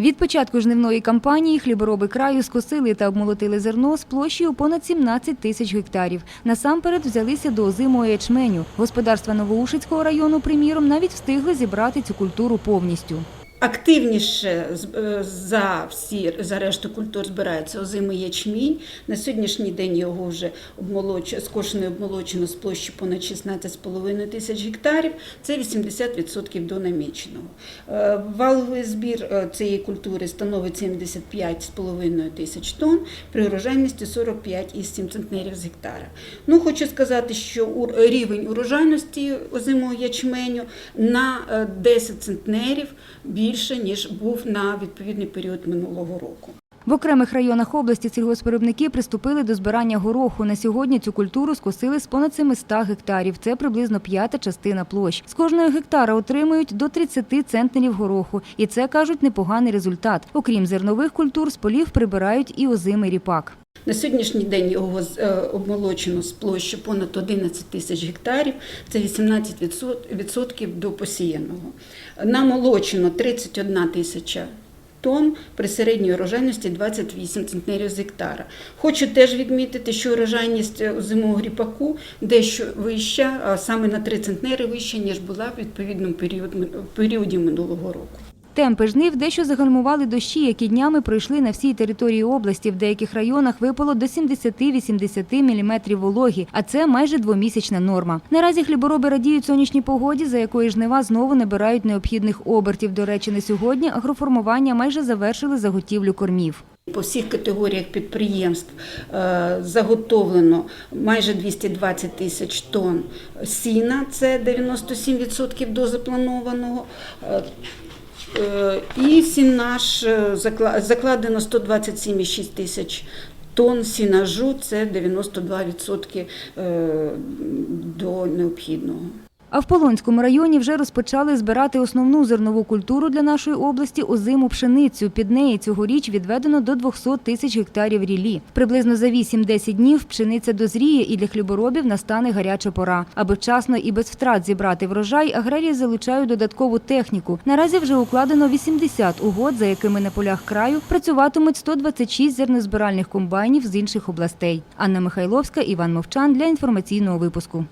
Від початку жнивної кампанії хлібороби краю скосили та обмолотили зерно з площею понад 17 тисяч гектарів. Насамперед взялися до озимої ячменю. Господарства Новоушицького району, приміром, навіть встигли зібрати цю культуру повністю. Активніше е, за всі за решту культур збирається озимий ячмінь. На сьогоднішній день його вже обмолоч... скошено і обмолочено з площі понад 16,5 тисяч гектарів. Це 80% до наміченого. Е, Валовий збір е, цієї культури становить 75,5 тисяч тонн при урожайності 45,7 центнерів з гектара. Ну, хочу сказати, що рівень урожайності озимого ячменю на е, 10 центнерів більше, ніж був на відповідний період минулого року. В окремих районах області сільгоспвиробники приступили до збирання гороху. На сьогодні цю культуру скосили з понад 700 гектарів. Це приблизно п'ята частина площ. З кожного гектара отримують до 30 центнерів гороху. І це, кажуть, непоганий результат. Окрім зернових культур, з полів прибирають і озимий ріпак. На сьогоднішній день його е, обмолочено з площі понад 11 тисяч гектарів, це 18% до посіяного. Намолочено 31 тисяча тонн при середній урожайності 28 центнерів з гектара. Хочу теж відмітити, що урожайність е, зимового ріпаку дещо вища, саме на 3 центнери вища, ніж була в відповідному період- періоді минулого року. Темпи жнив дещо загальмували дощі, які днями пройшли на всій території області. В деяких районах випало до 70-80 мм вологі, а це майже двомісячна норма. Наразі хлібороби радіють сонячній погоді, за якої жнива знову набирають необхідних обертів. До речі, на сьогодні агроформування майже завершили заготівлю кормів. По всіх категоріях підприємств е, заготовлено майже 220 тисяч тонн сіна, це 97% до запланованого. Е, І сінаж е, закла- закладено 127,6 тисяч тонн сінажу, це 92% е, до необхідного. А в Полонському районі вже розпочали збирати основну зернову культуру для нашої області озиму пшеницю. Під неї цьогоріч відведено до 200 тисяч гектарів рілі. Приблизно за 8-10 днів пшениця дозріє і для хліборобів настане гаряча пора. Аби вчасно і без втрат зібрати врожай, аграрії залучають додаткову техніку. Наразі вже укладено 80 угод, за якими на полях краю працюватимуть 126 зернозбиральних комбайнів з інших областей. Анна Михайловська, Іван Мовчан для інформаційного випуску.